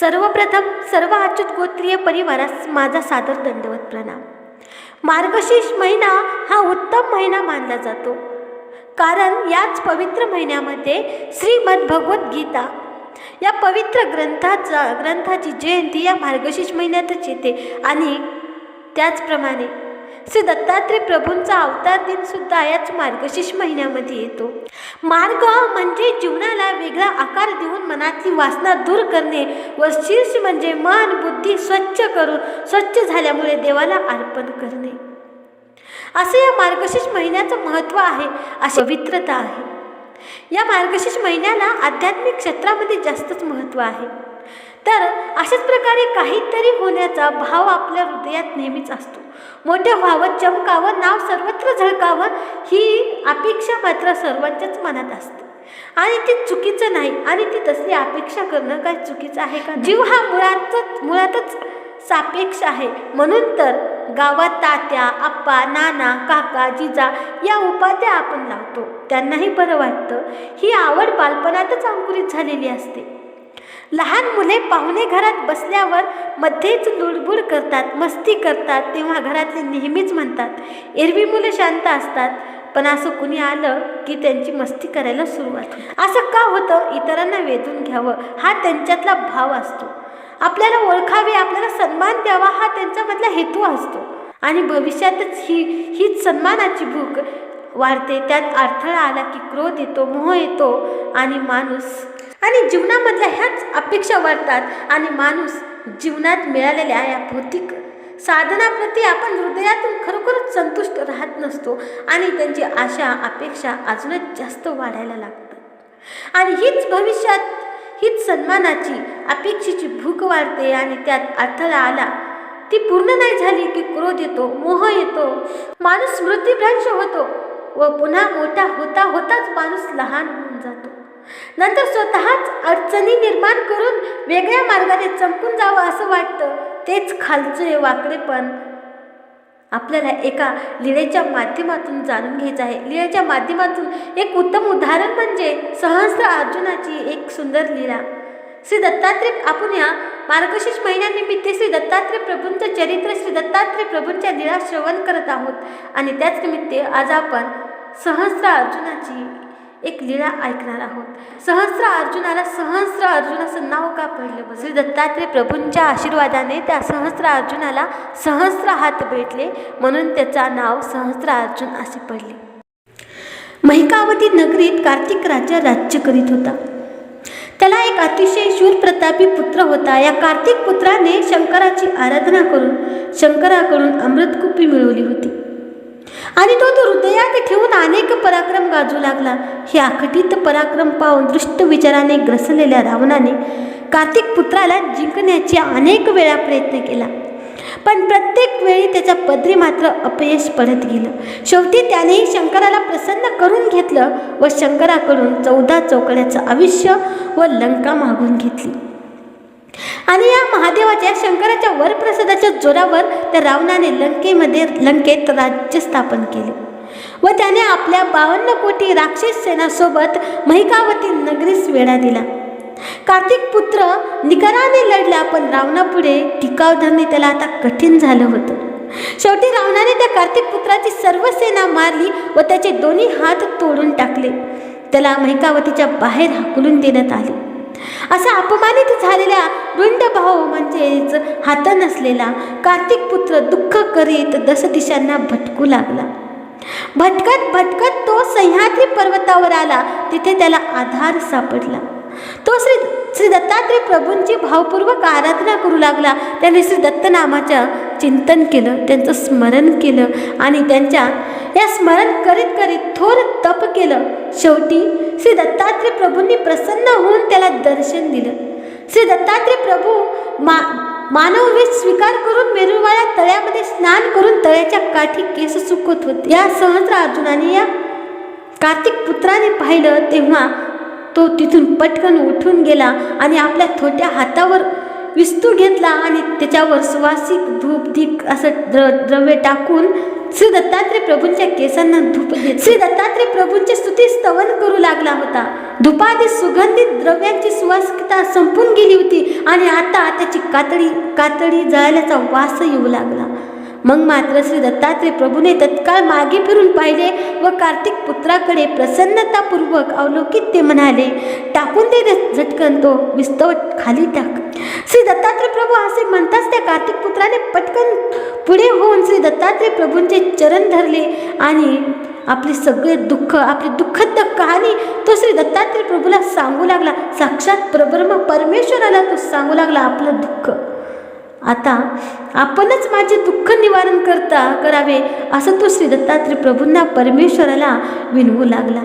सर्वप्रथम सर्व अच्युत गोत्रीय परिवारास माझा सादर दंडवत प्रणाम. मार्गशीर्ष महिना हा उत्तम महिना मानला जातो. कारण याच पवित्र महिन्यामध्ये श्रीमद भगवद्गीता या पवित्र ग्रंथाचा ग्रंथाची जयंती या मार्गशीर्ष महिन्यातच येते आणि त्याचप्रमाणे श्री दत्तात्रय प्रभूंचा अवतार दिन सुद्धा याच मार्गशीर्ष महिन्यामध्ये येतो. मार्ग म्हणजे जीवनाला वेगळा आकार देऊन मनातली वासना दूर करणे व शीर्ष म्हणजे मन बुद्धी स्वच्छ करून स्वच्छ झाल्यामुळे देवाला अर्पण करणे. असे या मार्गशीर्ष महिन्याचं महत्त्व आहे अशी पवित्रता आहे. या मार्गशीर्ष महिन्याला आध्यात्मिक क्षेत्रामध्ये जास्तच महत्त्व आहे. तर अशाच प्रकारे काहीतरी होण्याचा भाव आपल्या हृदयात नेहमीच असतो. मोठं व्हावं चमकावं नाव सर्वत्र झळकावं ही अपेक्षा मात्र सर्वांच्याच मनात असते. आणि ती चुकीचं नाही आणि ती तसली अपेक्षा करणं काय चुकीचं आहे का जीव हा मुळातच मुळातच सापेक्ष आहे. म्हणून तर गावात तात्या आप्पा नाना काका जिजा या उपाध्या आपण लावतो. त्यांनाही बरं वाटतं. ही आवड बालपणातच अंकुरित झालेली असते. लहान मुले पाहुणे घरात बसल्यावर मध्येच लुडबुड करतात मस्ती करतात तेव्हा घरातले नेहमीच म्हणतात एरवी मुलं शांत असतात पण असं कुणी आलं की त्यांची मस्ती करायला सुरुवात असं का होतं? इतरांना वेधून घ्यावं हा त्यांच्यातला भाव असतो. आपल्याला ओळखावे आपल्याला सन्मान द्यावा हा त्यांच्यामधला हेतू असतो. आणि भविष्यातच ही हीच सन्मानाची भूक वाढते. त्यात अडथळा आला की क्रोध येतो मोह येतो आणि माणूस आणि जीवनामधल्या ह्याच अपेक्षा वाढतात आणि माणूस जीवनात मिळालेल्या या भौतिक साधनाप्रती आपण हृदयातून खरोखरच संतुष्ट राहत नसतो आणि त्यांची आशा अपेक्षा अजूनच जास्त वाढायला लागतात. आणि हीच भविष्यात हीच सन्मानाची अपेक्षेची भूक वाढते आणि त्यात अडथळा आला ती पूर्ण नाही झाली की क्रोध येतो मोह येतो माणूस मृत्यूभ्रंश होतो व पुन्हा मोठा होता होताच माणूस लहान होऊन जातो. नंतर स्वतःच अडचणी निर्माण करून वेगळ्या मार्गाने चमकून जावं असं वाटतं. तेच खालचे वाकडेपण आपल्याला एका लिळेच्या माध्यमातून जाणून घ्यायचं आहे. लिळेच्या माध्यमातून एक उत्तम उदाहरण म्हणजे सहस्र अर्जुनाची एक सुंदर लीला. श्री दत्तात्रय आपण या मार्गशीर्ष महिन्यानिमित्त श्री दत्तात्रय प्रभूंचं चरित्र श्री दत्तात्रय प्रभूंच्या लीला श्रवण करत आहोत. आणि त्याच निमित्ते आज आपण सहस्र अर्जुनाची एक लीला ऐकणार आहोत. सहस्र अर्जुनाला सहस्र अर्जुन असं नाव का पडलं बरं? श्री दत्तात्रय प्रभूंच्या आशीर्वादाने त्या सहस्र अर्जुनाला सहस्र हात भेटले. म्हणून त्याचा नाव सहस्र अर्जुन असे पडले. महिकावती नगरीत कार्तिक राजा राज्य करीत होता. त्याला एक अतिशय शूर प्रतापी पुत्र होता. या कार्तिक पुत्राने शंकराची आराधना करून शंकराकडून अमृतकुपी मिळवली होती. आणि तो तो हृदयात ठेवून अनेक पराक्रम गाजू लागला. हे अखटित पराक्रम पाहून दृष्ट विचाराने ग्रसलेल्या रावणाने कार्तिक पुत्राला जिंकण्याचे अनेक वेळा प्रयत्न केला. पण प्रत्येक वेळी त्याच्या पदरी मात्र अपयश पडत गेलं. शेवटी त्यानेही शंकराला प्रसन्न करून घेतलं व शंकराकडून चौदा चौकड्याचं आयुष्य व लंका मागून घेतली. आणि या महादेवाच्या शंकराच्या वरप्रसादाच्या जोरावर त्या रावणाने लंकेमध्ये लंकेत राज्य स्थापन केले. व त्याने आपल्या बावन्न कोटी राक्षस सेनासोबत महिकावती नगरीस वेढा दिला. कार्तिक पुत्र निकराने लढला पण रावणापुढे टिकाव धरणे त्याला आता कठीण झालं होतं. शेवटी रावणाने त्या कार्तिक पुत्राची सर्व सेना मारली व त्याचे दोन्ही हात तोडून टाकले. त्याला महिकावतीच्या बाहेर हाकलून देण्यात आले. असा अपमानित झालेल्या रुंड भाऊ म्हणजेच हात नसलेला कार्तिक पुत्र दुःख करीत दशदिशांना भटकू लागला. भटकत भटकत तो सह्याद्री पर्वतावर आला. तिथे त्याला आधार सापडला. तो श्री श्री दत्तात्रय प्रभूंची भावपूर्वक आराधना करू लागला. त्याने श्री दत्त नामाच्या चिंतन केलं त्यांचं स्मरण केलं आणि त्यांच्या या स्मरण करीत करीत थोर तप केलं. शेवटी श्री दत्तात्रय प्रभूंनी प्रसन्न होऊन त्याला दर्शन दिलं. श्री दत्तात्रय प्रभू मा मानववेश स्वीकार करून मेरुवाळ्या तळ्यामध्ये स्नान करून तळ्याच्या काठी केस सुकत होते. या सहस्र अर्जुनाने या कार्तिक पुत्राने पाहिलं तेव्हा तो तिथून पटकन उठून गेला आणि आपल्या थोट्या हातावर विस्तू घेतला आणि त्याच्यावर सुवासिक धूप दीप असं द्र द्रव्य टाकून श्री दत्तात्रय प्रभूंच्या केसांना धूप श्री दत्तात्रय प्रभूंचे स्तुती स्तवन करू लागला होता. धुपादी सुगंधित द्रव्यांची सुवासिकता संपून गेली होती आणि आता त्याची कातडी कातडी जळाल्याचा वास येऊ लागला. मग मात्र श्री दत्तात्रय प्रभूने तत्काळ मागे फिरून पाहिले व कार्तिक पुत्राकडे प्रसन्नतापूर्वक अवलोकित ते म्हणाले टाकून दे झटकन तो विस्तव खाली टाक. श्री दत्तात्रय प्रभू असे म्हणताच त्या कार्तिक पुत्राने पटकन पुढे होऊन श्री दत्तात्रय प्रभूंचे चरण धरले आणि आपले सगळे दुःख आपली दुःखद कहाणी तो श्री दत्तात्रय प्रभूला सांगू लागला. साक्षात परब्रह्म परमेश्वराला तो सांगू लागला आपलं दुःख. आता आपणच माझे दुःख निवारण करता करावे असं तो श्री दत्तात्रय प्रभूंना परमेश्वराला विनवू लागला.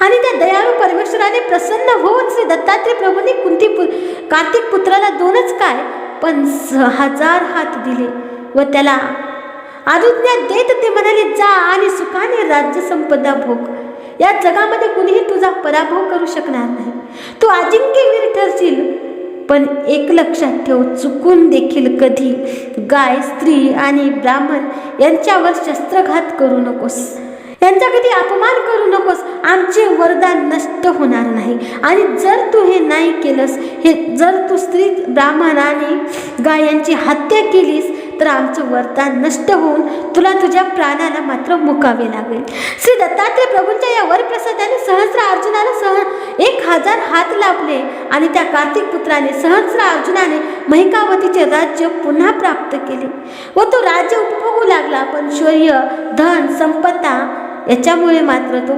आणि त्या दयाळू परमेश्वराने प्रसन्न होऊन श्री दत्तात्रय प्रभूंनी कुंती पु कार्तिक पुत्राला दोनच काय पण स- हजार हात दिले व त्याला अनुज्ञा देत ते म्हणाले जा आणि सुखाने राज्य संपदा भोग. या जगामध्ये कुणीही तुझा पराभव करू शकणार नाही. तू अजिंक्यवीर ठरशील. पण एक लक्षात ठेव चुकून देखील कधी गाय स्त्री आणि ब्राह्मण यांच्यावर शस्त्रघात करू नकोस. यांचा कधी अपमान करू नकोस. आमचे वरदान नष्ट होणार नाही. आणि जर तू हे नाही केलंस हे जर तू स्त्री ब्राह्मण आणि गाय यांची हत्या केलीस तर आमचं वरदान नष्ट होऊन तुला तुझ्या प्राणाला मात्र मुकावे लागेल. श्री दत्तात्रय प्रभूंच्या या वरप्रसादाने सहस्र अर्जुनाला सह एक हजार हात लाभले आणि त्या कार्तिक पुत्राने सहस्र अर्जुनाने महिकावतीचे राज्य पुन्हा प्राप्त केले. व तो राज्य उपभोगू लागला पण शौर्य धन संपत्ता याच्यामुळे मात्र तो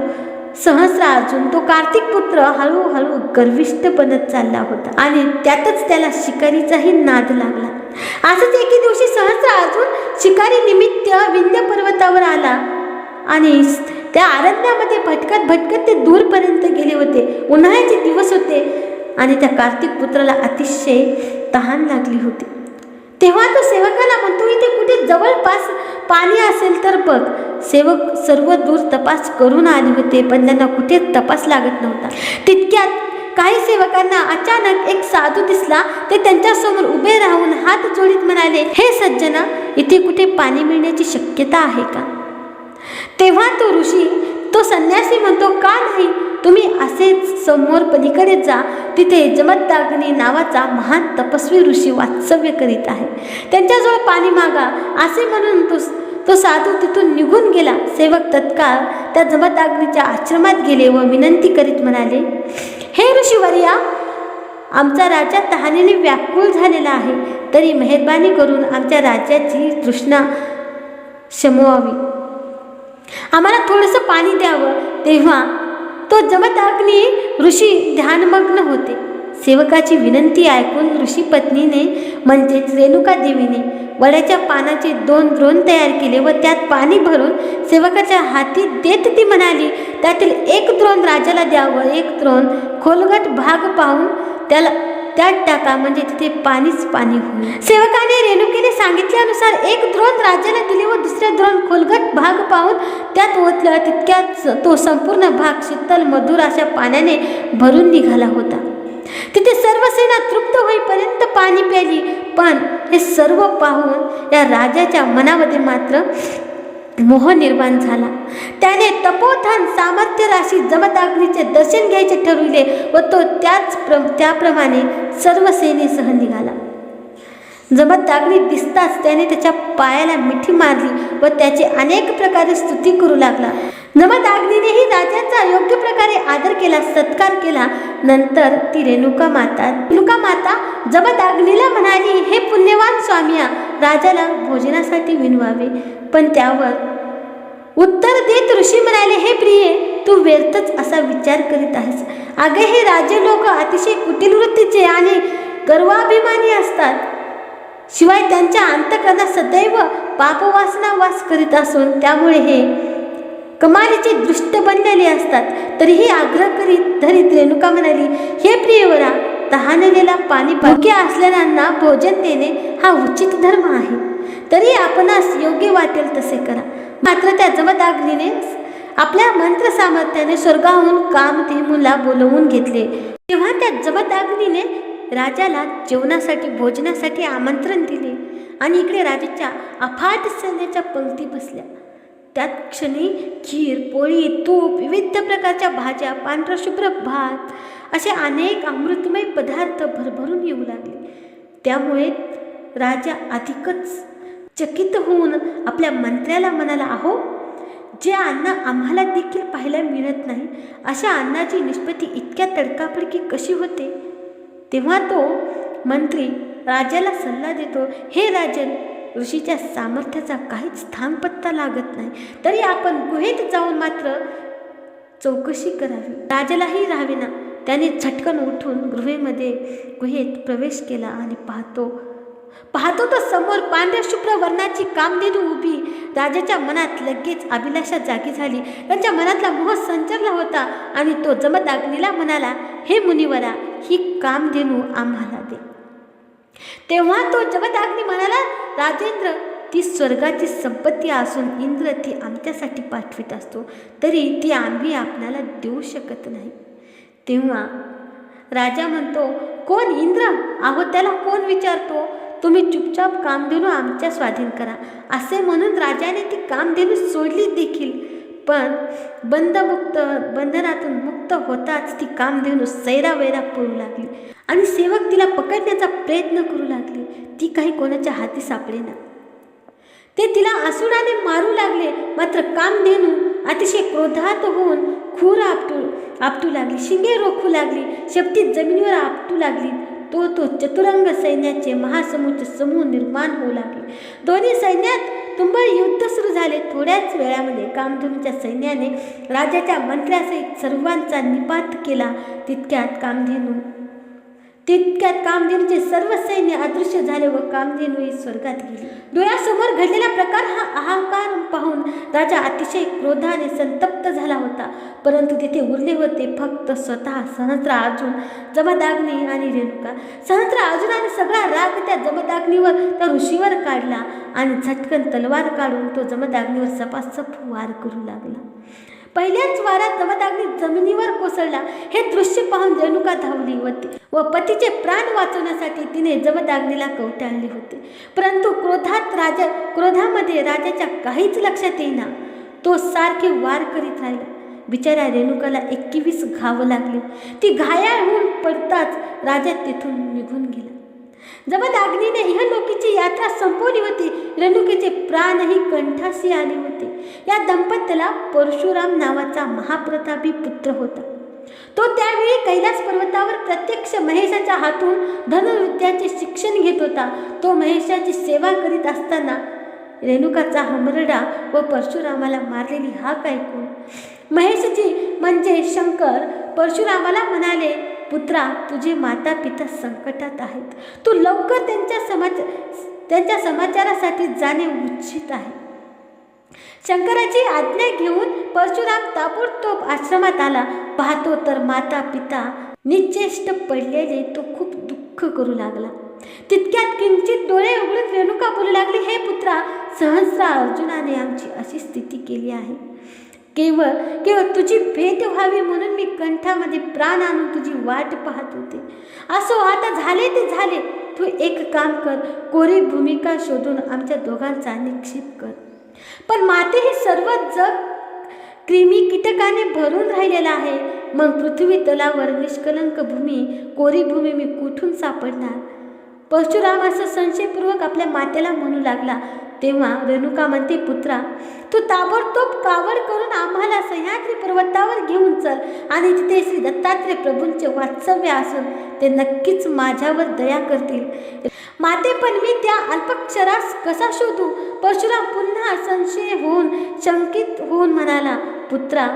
सहस्र अर्जुन तो कार्तिक पुत्र हळूहळू गर्विष्ठ बनत चालला होता आणि त्यातच त्याला शिकारीचाही नाद लागला. असंच एके दिवशी सहस्र अर्जुन शिकारी निमित्त विंध्य पर्वतावर आला. आणि त्या अरण्यामध्ये भटकत भटकत ते दूरपर्यंत गेले होते. उन्हाळ्याचे दिवस होते आणि त्या कार्तिक पुत्राला अतिशय तहान लागली होती. तेव्हा तो सेवकाला म्हणतो इथे कुठे जवळपास पाणी असेल तर बघ. सेवक सर्व दूर तपास करून आले होते पण त्यांना कुठे तपास लागत नव्हता. तितक्यात काही सेवकांना अचानक एक साधू दिसला ते त्यांच्यासमोर उभे राहून हात जोडीत म्हणाले हे सज्जना इथे कुठे पाणी मिळण्याची शक्यता आहे का? तेव्हा तो ऋषी तो संन्यासी म्हणतो का नाही? तुम्ही असेच समोर पलीकडे जा तिथे जमतदागनी नावाचा महान तपस्वी ऋषी वास्तव्य करीत आहे. त्यांच्याजवळ पाणी मागा. असे म्हणून तो तो साधू तिथून निघून गेला. सेवक तत्काळ त्या जमदग्नीच्या आश्रमात गेले व विनंती करीत म्हणाले हे ऋषीवर्या आमचा राजा तहानेने व्याकुळ झालेला आहे तरी मेहरबानी करून आमच्या राज्याची तृष्णा शमवावी. आम्हाला थोडंसं पाणी द्यावं. तेव्हा तो जमदाग्नी ऋषी ध्यानमग्न होते. सेवकाची विनंती ऐकून ऋषी पत्नीने म्हणजेच रेणुका देवीने वड्याच्या पानाचे दोन द्रोण तयार केले व त्यात पाणी भरून सेवकाच्या हाती देत ती म्हणाली त्यातील एक द्रोण राजाला द्यावं. एक द्रोण खोलगट भाग पाहून त्याला त्यात टाका म्हणजे तिथे पाणीच पाणी होईल. सेवकाने रेणुकेने सांगितल्यानुसार एक द्रोण राजाला दिले व दुसरे द्रोण खोलगट भाग पाहून त्यात ओतल्या तितक्याच तो संपूर्ण भाग शीतल मधुर अशा पाण्याने भरून निघाला होता. तिथे सर्व सेना तृप्त होईपर्यंत पाणी प्याली. पण हे सर्व पाहून या राजाच्या मनामध्ये मात्र मोह निर्माण झाला. त्याने तपोधन सामर्थ्य राशी जमदाग्नीचे दर्शन घ्यायचे ठरविले व तो त्याच प्र त्याप्रमाणे सर्व सेनेसह निघाला. जमदाग्नी दिसताच त्याने त्याच्या पायाला मिठी मारली व त्याचे अनेक प्रकारे स्तुती करू लागला. जमदाग्नीनेही राजांचा योग्य प्रकारे आदर केला सत्कार केला. नंतर ती रेणुका माता रेणुका माता जमदाग्नीला म्हणाली हे पुण्यवान स्वामिया राजाला भोजनासाठी विनवावे. पण त्यावर उत्तर देत ऋषी म्हणाले हे प्रिये तू व्यर्थच असा विचार करीत आहेस. अगे हे राजे लोक अतिशय कुटील वृत्तीचे आणि गर्वाभिमानी असतात. शिवाय त्यांच्या अंतकरणात सदैव पापवासना वास करीत असून त्यामुळे हे कमालीचे दृष्ट बनलेले असतात. तरीही आग्रह करीत धरीत रेणुका म्हणाली हे प्रियवरा तहानलेला पाणी भुके असलेल्यांना भोजन देणे हा उचित धर्म आहे. तरी आपणास योग्य वाटेल तसे करा. मात्र त्या जमदाग्नीने आपल्या मंत्र सामर्थ्याने स्वर्गाहून कामधेनूला बोलवून घेतले. तेव्हा त्या जमदाग्नीने राजाला जेवणासाठी भोजनासाठी आमंत्रण दिले आणि इकडे राजाच्या अफाट सैन्याच्या पंक्ती बसल्या. त्यात क्षणी खीर पोळी तूप विविध प्रकारच्या भाज्या पांढराशुभ्र भात असे अनेक अमृतमय पदार्थ भरभरून येऊ लागले. त्यामुळे राजा अधिकच चकित होऊन आपल्या मंत्र्याला म्हणाला आहो जे अन्न आम्हाला देखील पाहायला मिळत नाही अशा अन्नाची निष्पत्ती इतक्या तडकाफडकी कशी होते? तेव्हा तो मंत्री राजाला सल्ला देतो हे राजन ऋषीच्या सामर्थ्याचा काहीच थांगपत्ता लागत नाही. तरी आपण गुहेत जाऊन मात्र चौकशी करावी. राजालाही राहावे ना त्याने झटकन उठून गृहेमध्ये गुहेत प्रवेश केला आणि पाहतो पाहतो तर समोर पांढऱ्या शुभ्र वर्णाची कामधेनू उभी. राजाच्या मनात लगेच अभिलाषा जागी झाली. त्यांच्या मनातला मोह संचरला होता आणि तो जमदाग्नीला म्हणाला हे मुनिवरा ही कामधेनू आम्हाला दे. तेव्हा तो जमदाग्नी म्हणाला राजेंद्र ती स्वर्गाची संपत्ती असून इंद्र ती आमच्यासाठी पाठवित असतो. तरी ती आम्ही आपल्याला देऊ शकत नाही. तेव्हा राजा म्हणतो कोण इंद्र? आहो त्याला कोण विचारतो? तुम्ही चुपचाप कामधेनू आमच्या स्वाधीन करा. असे म्हणून राजाने ती कामधेनू सोडली देखील. पण बंदमुक्त बंधनातून मुक्त होताच ती कामधेनू सैरावैरा पळू लागली. आणि सेवक तिला पकडण्याचा प्रयत्न करू लागली. ती काही कोणाच्या हाती सापडेना ते तिला आसुडाने मारू लागले. मात्र कामधेनू अतिशय क्रोधात होऊन खूर आपटू आपटू लागली. शिंगे रोखू लागली. शेपटी जमिनीवर आपटू लागली. तो तो चतुरंग सैन्याचे महासमूचे समूह निर्माण होऊ लागले. दोन्ही सैन्यात तुंबळ युद्ध सुरू झाले. थोड्याच वेळामध्ये कामधेनूच्या सैन्याने राजाच्या मंत्र्यासहित सर्वांचा निपात केला. तितक्यात कामधेनू तितक्यात कामधेनूचे सर्व सैन्य अदृश्य झाले व कामधेनू स्वर्गात गेली. डोळ्यासमोर घडलेला प्रकार हा अहंकार पाहून राजा अतिशय क्रोधाने संतप्त झाला होता. परंतु तिथे उरले होते फक्त स्वतः सहस्त्र अर्जुन जमदाग्नी आणि रेणुका. सहस्त्र अर्जुनाने सगळा राग त्या जमदाग्नीवर त्या ऋषीवर काढला आणि झटकन तलवार काढून तो जमदाग्नीवर सपासप वार करू लागला. पहिल्याच वारात नवदाग्नी जमिनीवर कोसळला. हे दृश्य पाहून रेणुका धावली होती व पतीचे प्राण वाचवण्यासाठी तिने जमदाग्नीला कवटाळले होते. परंतु क्रोधात राजा क्रोधामध्ये राजाच्या काहीच लक्षात येईना. तो सारखे वार करीत राहिला. बिचाऱ्या रेणुकाला एकवीस घावं लागली. ती घायाळ होऊन पडताच राजा तेथून निघून गेला. जमदाग्नीने इहलोकीची यात्रा संपवली होती. रेणुकेचे प्राणही कंठासी आले होते. या दंपत्याला परशुराम नावाचा महाप्रतापी पुत्र होता. तो त्यावेळी कैलास पर्वतावर प्रत्यक्ष महेशाच्या हातून धनुर्विद्याचे शिक्षण घेत होता. तो महेशाची सेवा करीत असताना रेणुकाचा हमरडा व परशुरामाला मारलेली हाक ऐकून महेशजी म्हणजे शंकर परशुरामाला म्हणाले पुत्रा तुझे माता पिता संकटात आहेत. तू लवकर त्यांच्या समाज त्यांच्या समाचारासाठी जाणे उचित आहे. शंकराची आज्ञा घेऊन परशुराम ताबडतोब आश्रमात आला. पाहतो तर माता पिता निचेष्ट पडलेले तो खूप दुःख करू लागला. तितक्यात किंचित डोळे उघडून रेणुका बोलू लागली हे पुत्रा सहस्रा अर्जुनाने आमची अशी स्थिती केली आहे. केवळ केवळ तुझी भेट व्हावी म्हणून मी कंठामध्ये प्राण आणून तुझी वाट पाहत होते. असो आता झाले ते झाले. तू एक काम कर कोरी भूमिका शोधून आमच्या दोघांचा निक्षेप कर. पण माते हे सर्व जग क्रिमी कीटकाने भरून राहिलेलं आहे. मग पृथ्वी तलावर निष्कलंक भूमी कोरी भूमी मी कुठून सापडणार? परशुराम असं संशयपूर्वक आपल्या मातेला म्हणू लागला तेव्हा रेणुका म्हणते पुत्रा तू ताबडतोब कावड करून आम्हाला सह्याद्री पर्वतावर घेऊन चल आणि तिथे श्री दत्तात्रय प्रभूंचे वास्तव्य असून ते नक्कीच माझ्यावर दया करतील. माते पण मी त्या अल्पक्षरास कसा शोधू? परशुराम पुन्हा संशय होऊन शंकित होऊन म्हणाला पुत्रा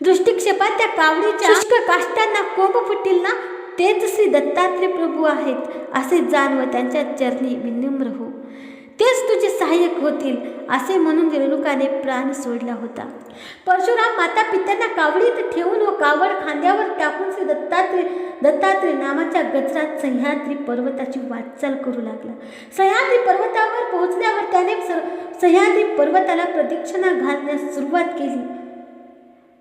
दृष्टिक्षेपात त्या कावडीच्या शुष्क काष्टांना कोंब फुटील ना? तेच श्री दत्तात्रय प्रभू आहेत असे जाणव त्यांच्या चरणी विनम्र हो तेच तुझे सहाय्यक होतील असे म्हणून रेणुकाने प्राण सोडला होता. परशुराम माता पित्यांना कावडीत ठेवून व कावड खांद्यावर टाकून श्री दत्तात्रय दत्तात्रय नावाच्या गजरात सह्याद्री पर्वताची वाटचाल करू लागला. सह्याद्री पर्वतावर पोहोचल्यावर त्याने सह्याद्री पर्वताला प्रदक्षिणा घालण्यास सुरुवात केली.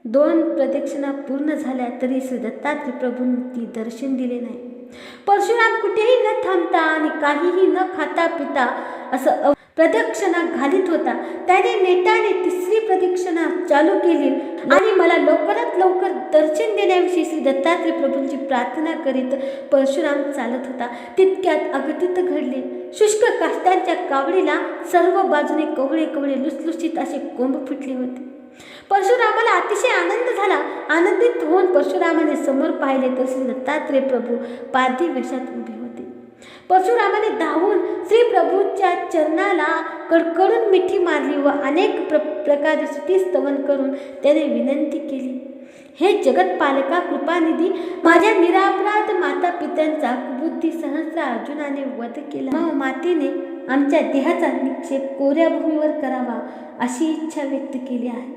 दोन प्रदक्षिणा पूर्ण झाल्या तरी श्री दत्तात्रय प्रभूंनी दर्शन दिले नाही. परशुराम कुठेही न थांबता आणि काहीही न खाता पिता असं प्रदक्षिणा घालीत होता. त्याने नेटाने तिसरी प्रदक्षिणा चालू केली. आणि मला लवकरात लवकर दर्शन देण्याविषयी श्री दत्तात्रय प्रभूंची प्रार्थना करीत परशुराम चालत होता. तितक्यात अगतित घडले. शुष्क काष्टांच्या कावडीला सर्व बाजूने कवळे कवळे लुसलुसीत असे कोंब फुटले होते. परशुरामाला अतिशय आनंद झाला. आनंदित होऊन परशुरामाने समोर पाहिले तर श्री दत्तात्रय प्रभू पार्थिव वेशात उभे होते. परशुरामाने धावून श्री प्रभूच्या चरणाला कडकडून मिठी मारली व अनेक प्र प्रकारे स्तुती स्तवन करून त्याने विनंती केली. हे जगतपालका कृपानिधी माझ्या निरापराध माता पित्यांचा बुद्धी सहस्र अर्जुनाने वध केला. मग आमच्या देहाचा निक्षेप कोऱ्या भूमीवर करावा अशी इच्छा व्यक्त केली आहे.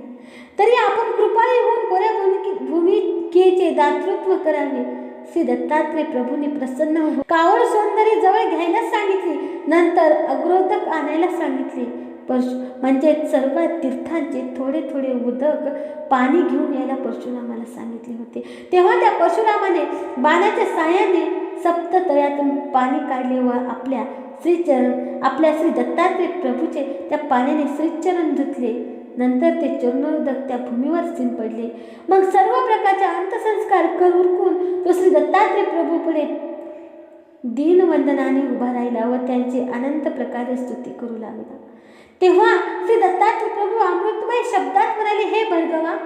तरी आपण कृपाळी होऊन कोऱ्या भूमी भूमिकेचे दातृत्व करावे. श्री दत्तात्रय प्रभूने प्रसन्न हो कावळ सौंदर्य जवळ घ्यायला सांगितले. नंतर अग्रोदक आणायला सांगितले. परशु म्हणजे सर्व तीर्थांचे थोडे थोडे उदक पाणी घेऊन यायला परशुरामाला सांगितले होते. तेव्हा त्या परशुरामाने बाणाच्या साह्याने सप्ततळ्यातून पाणी काढले व आपल्या श्रीचरण आपल्या श्री दत्तात्रय प्रभूचे त्या पाण्याने श्रीचरण धुतले. नंतर ते चरणोदक त्या भूमीवर स्थिन पडले. मग सर्व प्रकारचे अंतसंस्कार कर उरकून तो श्री दत्तात्रय प्रभू पुढे दीनवंदनाने उभा राहिला व त्यांची अनंत प्रकारे स्तुती करू लागला. तेव्हा श्री दत्तात्रय प्रभू अमृतमय शब्दात म्हणाले हे भरगवा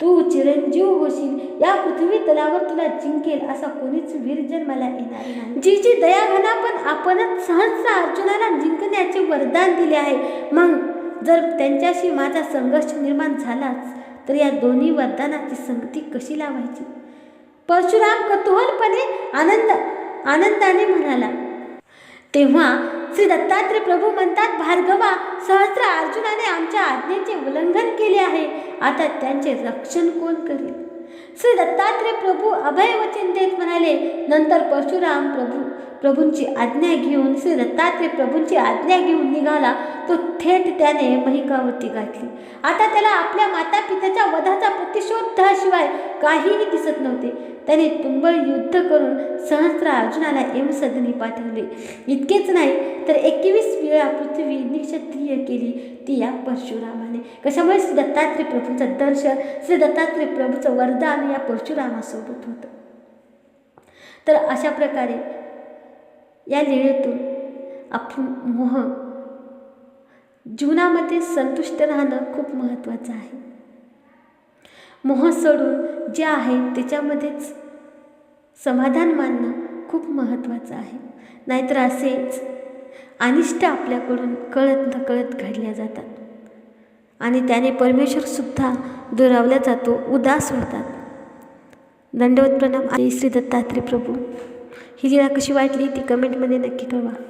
तू चिरंजीव होशील. या पृथ्वी तलावर तुला जिंकेल असा कोणीच वीरजन मला येणार नाही. जी जी दयाघना पण आपणच सहसा अर्जुनाला जिंकण्याचे वरदान दिले आहे. मग जर त्यांच्याशी माझा संघर्ष निर्माण झालाच तर या दोन्ही वरदानाची संगती कशी लावायची? परशुराम कतूहलपणे आनंद आनंदाने म्हणाला तेव्हा श्री दत्तात्रय प्रभू म्हणतात भार्गवा सहस्र अर्जुनाने आमच्या आज्ञेचे उल्लंघन केले आहे. आता त्यांचे रक्षण कोण करेल? श्री दत्तात्रय प्रभू अभय वचन देत म्हणाले नंतर परशुराम प्रभू प्रभूंची आज्ञा घेऊन श्री दत्तात्रय प्रभूंची आज्ञा घेऊन निघाला. तो थेट त्याने महिकावती गाठली आता त्याला आपल्या माता पित्याच्या वधाचा प्रतिशोधाशिवाय काहीही दिसत नव्हते. त्याने तुंबळ युद्ध करून सहस्त्र अर्जुनाला यमसदनी पाठवले. इतकेच नाही तर एकवीस वेळा पृथ्वी निक्षत्रिय केली. ती या परशुरामाने. कशामुळे श्री दत्तात्रय प्रभूचं दर्शन श्री दत्तात्रय प्रभूचं वरदान या परशुरामासोबत होतं? तर अशा प्रकारे या लिळेतून आपण मोह जीवनामध्ये संतुष्ट राहणं खूप महत्त्वाचं आहे. मोह सोडून जे आहे त्याच्यामध्येच समाधान मानणं खूप महत्त्वाचं आहे. नाहीतर असेच अनिष्ट आपल्याकडून कळत न कळत घडल्या जातात. आणि त्याने परमेश्वरसुद्धा दुरावला जातो उदास होतात. दंडवत प्रणाम. श्री दत्तात्रय प्रभू. ही लीळा कशी वाटली ती कमेंटमध्ये नक्की कळवा.